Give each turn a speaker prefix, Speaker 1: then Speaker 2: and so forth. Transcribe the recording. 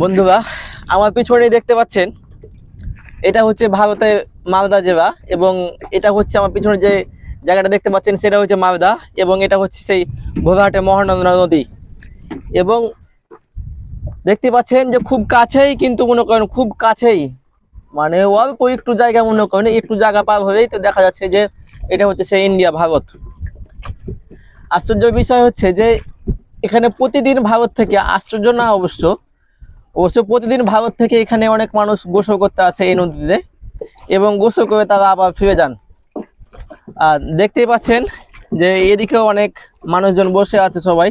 Speaker 1: বন্ধুরা, আমার পিছনে দেখতে পাচ্ছেন, এটা হচ্ছে ভারতের মালদা জেলা এবং এটা হচ্ছে আমার পিছনে যে জায়গাটা দেখতে পাচ্ছেন, সেটা হচ্ছে মালদা এবং এটা হচ্ছে সেই ভোলাহাটে মহানন্দা নদী এবং দেখতে পাচ্ছেন যে খুব কাছেই কিন্তু মনে করেন খুব কাছেই মানে অল্প একটু জায়গা মনে করেন, একটু জায়গা পার হলেই তো দেখা যাচ্ছে যে এটা হচ্ছে সেই ইন্ডিয়া, ভারত। আশ্চর্য বিষয় হচ্ছে যে এখানে প্রতিদিন ভারত থেকে আশ্চর্য না অবশ্য অবশ্য প্রতিদিন ভারত থেকে এখানে অনেক মানুষ গোসল করতে আসে এই নদীতে এবং গোসল করে তারা আবার ফিরে যান। আর দেখতেই পাচ্ছেন যে এদিকেও অনেক মানুষজন বসে আছে সবাই।